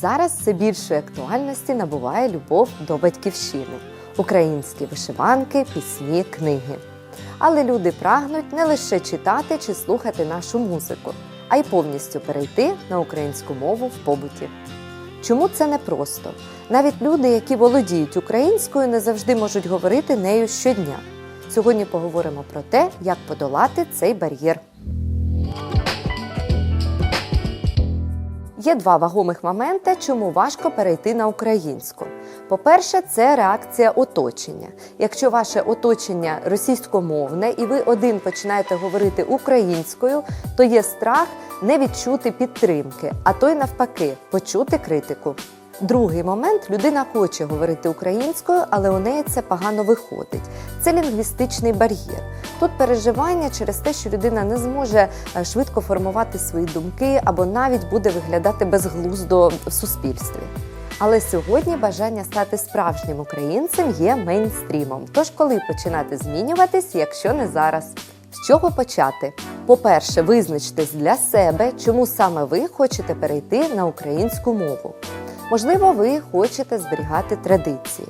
Зараз все більшої актуальності набуває любов до батьківщини, українські вишиванки, пісні, книги. Але люди прагнуть не лише читати чи слухати нашу музику, а й повністю перейти на українську мову в побуті. Чому це непросто? Навіть люди, які володіють українською, не завжди можуть говорити нею щодня. Сьогодні поговоримо про те, як подолати цей бар'єр. Є два вагомих моменти, чому важко перейти на українську. По-перше, це реакція оточення. Якщо ваше оточення російськомовне і ви один починаєте говорити українською, то є страх не відчути підтримки, а то й навпаки, почути критику. Другий момент людина хоче говорити українською, але у неї це погано виходить. Це лінгвістичний бар'єр. Тут переживання через те, що людина не зможе е, швидко формувати свої думки або навіть буде виглядати безглуздо в суспільстві. Але сьогодні бажання стати справжнім українцем є мейнстрімом. Тож коли починати змінюватись, якщо не зараз? З чого почати? По-перше, визначтесь для себе, чому саме ви хочете перейти на українську мову. Можливо, ви хочете зберігати традиції,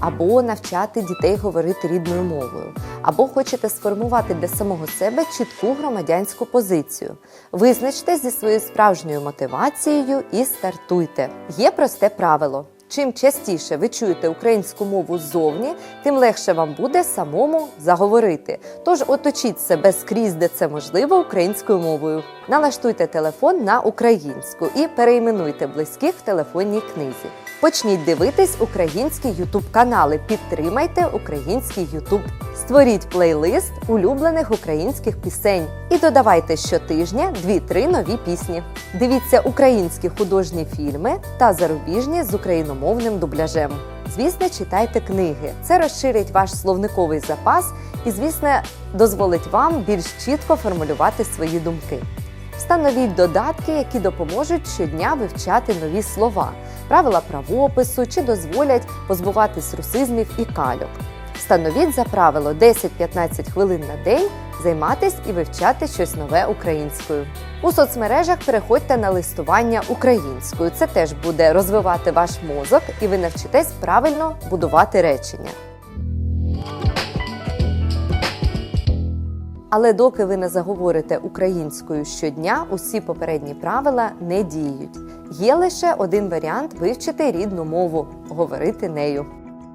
або навчати дітей говорити рідною мовою, або хочете сформувати для самого себе чітку громадянську позицію. Визначте зі своєю справжньою мотивацією і стартуйте. Є просте правило. Чим частіше ви чуєте українську мову ззовні, тим легше вам буде самому заговорити. Тож оточіть себе скрізь, де це можливо, українською мовою. Налаштуйте телефон на українську і перейменуйте близьких в телефонній книзі. Почніть дивитись українські ютуб канали. Підтримайте український Ютуб. Створіть плейлист улюблених українських пісень і додавайте щотижня 2-3 нові пісні. Дивіться українські художні фільми та зарубіжні з україномовним дубляжем. Звісно, читайте книги. Це розширить ваш словниковий запас і, звісно, дозволить вам більш чітко формулювати свої думки. Встановіть додатки, які допоможуть щодня вивчати нові слова, правила правопису чи дозволять позбуватись русизмів і кальок. Встановіть за правило 10-15 хвилин на день займатись і вивчати щось нове українською. У соцмережах переходьте на листування українською. Це теж буде розвивати ваш мозок, і ви навчитесь правильно будувати речення. Але доки ви не заговорите українською щодня, усі попередні правила не діють. Є лише один варіант вивчити рідну мову говорити нею.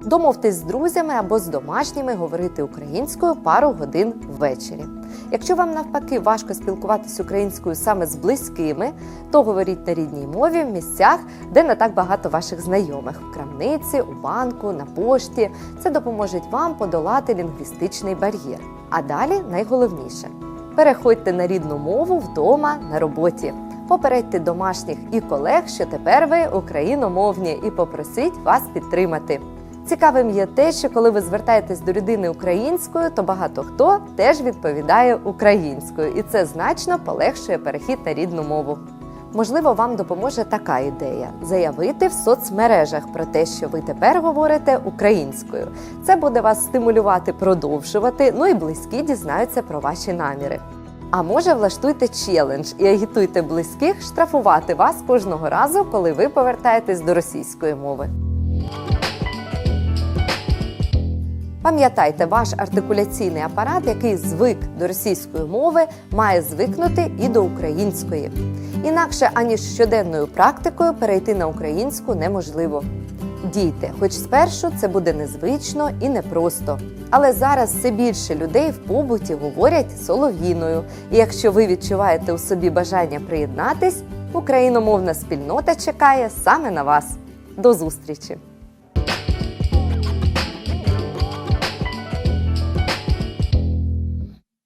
Домовтесь з друзями або з домашніми говорити українською пару годин ввечері. Якщо вам навпаки важко спілкуватись українською саме з близькими, то говоріть на рідній мові в місцях, де не так багато ваших знайомих в крамниці, у банку, на пошті. Це допоможе вам подолати лінгвістичний бар'єр. А далі найголовніше переходьте на рідну мову вдома на роботі. Попередьте домашніх і колег, що тепер ви україномовні, і попросіть вас підтримати. Цікавим є те, що коли ви звертаєтесь до людини українською, то багато хто теж відповідає українською, і це значно полегшує перехід на рідну мову. Можливо, вам допоможе така ідея заявити в соцмережах про те, що ви тепер говорите українською. Це буде вас стимулювати продовжувати, ну і близькі дізнаються про ваші наміри. А може, влаштуйте челендж і агітуйте близьких штрафувати вас кожного разу, коли ви повертаєтесь до російської мови. Пам'ятайте, ваш артикуляційний апарат, який звик до російської мови, має звикнути і до української. Інакше аніж щоденною практикою перейти на українську неможливо. Дійте, хоч спершу це буде незвично і непросто. Але зараз все більше людей в побуті говорять солов'їною. І якщо ви відчуваєте у собі бажання приєднатись, україномовна спільнота чекає саме на вас. До зустрічі!